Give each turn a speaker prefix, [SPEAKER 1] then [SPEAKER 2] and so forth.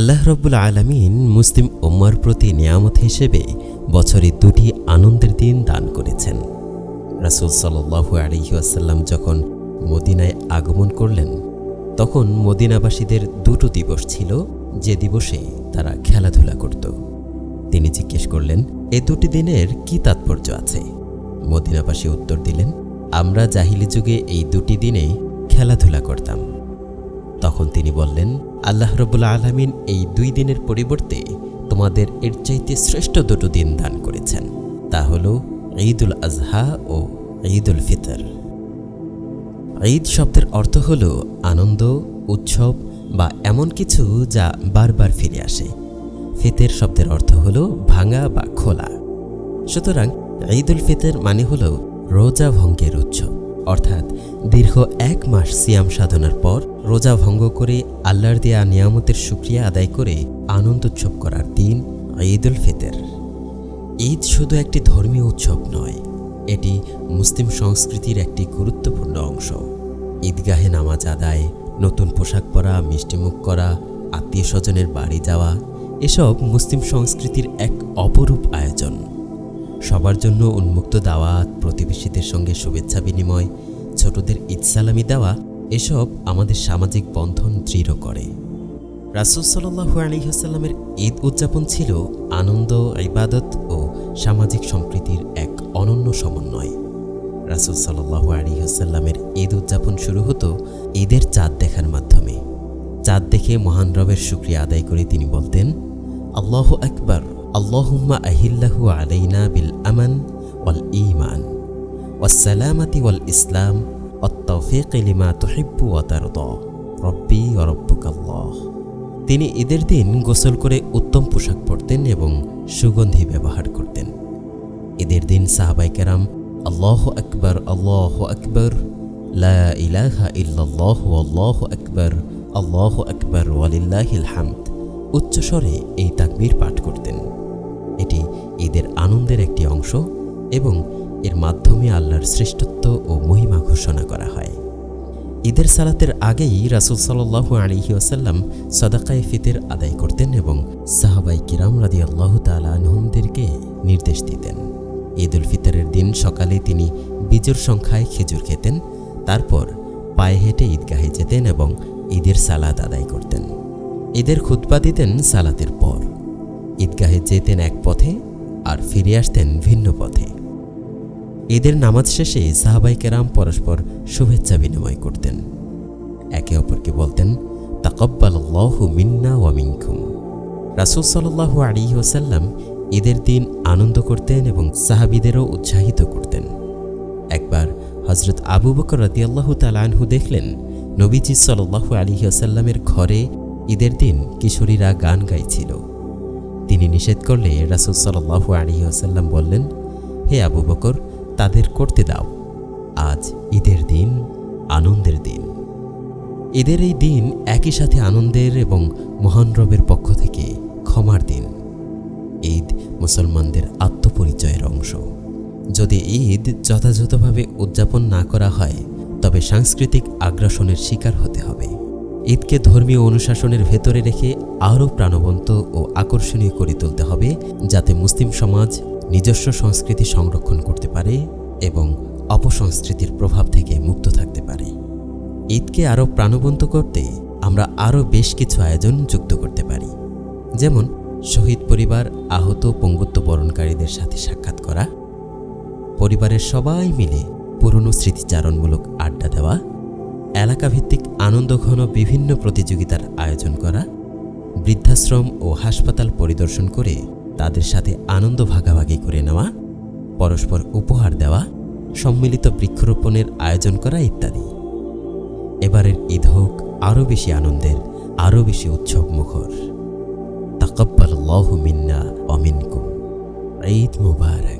[SPEAKER 1] আল্লাহ রব্বুল আলমিন মুসলিম উম্মার প্রতি নিয়ামত হিসেবে বছরে দুটি আনন্দের দিন দান করেছেন। রাসুল সাল্লু আলহিউসাল্লাম যখন মদিনায় আগমন করলেন, তখন মদিনাবাসীদের দুটো দিবস ছিল, যে দিবসে তারা খেলাধুলা করত। তিনি জিজ্ঞেস করলেন, এ দুটি দিনের কি তাৎপর্য আছে? মদিনাবাসী উত্তর দিলেন, আমরা জাহিলি যুগে এই দুটি দিনে খেলাধুলা করতাম। তখন তিনি বললেন, আল্লাহ রবুল্লা আলমিন এই দুই দিনের পরিবর্তে তোমাদের এর চাইতে শ্রেষ্ঠ দুটো দিন দান করেছেন। তা হল ঈদুল আজহা ও ঈদুল ফিতর। ঈদ শব্দের অর্থ হল আনন্দ, উৎসব বা এমন কিছু যা বারবার ফিরে আসে। ফিতের শব্দের অর্থ হল ভাঙা বা খোলা। সুতরাং ঈদুল ফিতর মানে হল রোজা ভঙ্গের উৎসব। অর্থাৎ দীর্ঘ এক মাস সিয়াম সাধনার পর রোজা ভঙ্গ করে আল্লাহর দেয়া নিয়ামতের সুক্রিয়া আদায় করে আনন্দ উৎসব করার দিন ঈদ উল ফিতর। ঈদ শুধু একটি ধর্মীয় উৎসব নয়, এটি মুসলিম সংস্কৃতির একটি গুরুত্বপূর্ণ অংশ। ঈদগাহে নামাজ আদায়, নতুন পোশাক পরা মিষ্টিমুখ করা, আত্মীয় স্বজনের বাড়ি যাওয়া, এসব মুসলিম সংস্কৃতির এক অপরূপ আয়োজন। সবার জন্য উন্মুক্ত দাওয়াত, প্রতিবেশীদের সঙ্গে শুভেচ্ছা বিনিময়, ছোটদের ঈদসালামি দেওয়া এসব আমাদের সামাজিক বন্ধন দৃঢ় করে। রাসুল সাল্লাহু আলহিহাস্লামের ঈদ উদযাপন ছিল আনন্দ, ইবাদত ও সামাজিক সম্প্রীতির এক অনন্য সমন্বয়। রাসুল সাল্লাহু আলহিহাস্লামের ঈদ উদযাপন শুরু হতো ঈদের চাঁদ দেখার মাধ্যমে। চাঁদ দেখে মহান রবের শুক্রিয়া আদায় করে তিনি বলতেন, আল্লাহ আকবর, আল্লাহুম্মা আহিল্লাহু আলাইনা বিল আমান ওয়াল ইমান ওয়াসালামাতি ওয়াল ইসলাম অত্তফিক লিমা তুহিব্বু ওয়াতারদ রব্বি অরব্বুকাল্লাহ তিনি ঈদের দিন গোসল করে উত্তম পোশাক পরতেন এবং সুগন্ধি ব্যবহার করতেন। ঈদের দিন সাহাবাই কেরাম, আল্লাহ আকবর আল্লাহ আকবর, লা ইলাহা ইল্লাল্লাহ আল্লাহ আকবর আল্লাহ আকবর ওয়ালিল্লাহিল হামদ। উচ্চস্বরে এই তাকবীর পাঠ করতেন। এটি ঈদের আনন্দের একটি অংশ এবং এর মাধ্যমে আল্লাহর শ্রেষ্ঠত্ব ও মহিমা ঘোষণা করা হয়। ঈদের সালাতের আগেই রাসুল সাল্লাহু আলিহি ওসাল্লাম সদাকায় ফিতের আদায় করতেন এবং সাহাবাই কিরাম রাদি আল্লাহ তালহমদেরকে নির্দেশ দিতেন। ঈদ উল ফিতরের দিন সকালে তিনি বীজের সংখ্যায় খেজুর খেতেন, তারপর পায়ে হেঁটে ঈদগাহে যেতেন এবং ঈদের সালাদ আদায় করতেন। ঈদের খুতবা দিতেন সালাতের পর। ঈদগাহে যেতেন এক পথে আর ফিরে আসতেন ভিন্ন পথে। ঈদের নামাজ শেষে সাহাবাই কেরাম পরস্পর শুভেচ্ছা বিনিময় করতেন। একে অপরকে বলতেন তাকব্বাল্লাহু মিন্না ওয়ামিনকুম রাসুল সাল্লাহ আলী ওসাল্লাম ঈদের দিন আনন্দ করতেন এবং সাহাবিদেরও উৎসাহিত করতেন। একবার হজরত আবু বকর রদিয়াল্লাহ তালানহু দেখলেন, নবীজি সাল্লাহু আলী ওসাল্লামের ঘরে ঈদের দিন কিশোরীরা গান গাইছিল। তিনি নিষেধ করলে রাসুল সাল্লাহু আলী ওসাল্লাম বললেন, হে আবু বকর তাদের করতে দাও। আজ ঈদের দিন, আনন্দের দিন। ঈদের এই দিন একই সাথে আনন্দের এবং মহান রবের পক্ষ থেকে ক্ষমার দিন। ঈদ মুসলমানদের আত্মপরিচয়ের অংশ। যদি ঈদ যথাযথভাবে উদযাপন না করা হয়, তবে সাংস্কৃতিক আগ্রাসনের শিকার হতে হবে। ঈদকে ধর্মীয় অনুশাসনের ভেতরে রেখে আরও প্রাণবন্ত ও আকর্ষণীয় করে তুলতে হবে, যাতে মুসলিম সমাজ নিজস্ব সংস্কৃতি সংরক্ষণ করতে পারে এবং অপসংস্কৃতির প্রভাব থেকে মুক্ত থাকতে পারে। ঈদকে আরও প্রাণবন্ত করতে আমরা আরও বেশ কিছু আয়োজন যুক্ত করতে পারি। যেমন, শহীদ পরিবার আহত পঙ্গুত্ব বরণকারীদের সাথে সাক্ষাৎ করা, পরিবারের সবাই মিলে পুরনো স্মৃতিচারণমূলক আড্ডা দেওয়া, এলাকাভিত্তিক আনন্দঘন বিভিন্ন প্রতিযোগিতার আয়োজন করা, বৃদ্ধাশ্রম ও হাসপাতাল পরিদর্শন করে তাদের সাথে আনন্দ ভাগাভাগি পরস্পর উপহার দেওয়া, সম্মিলিত বৃক্ষরোপণের আয়োজন করা ইত্যাদি। এবারের ঈদ হোক আরও বেশি আনন্দের, আরও বেশি উৎসব মুখর তাকব্বাল মিন্না অমিনকুম ঈদ মুবারক।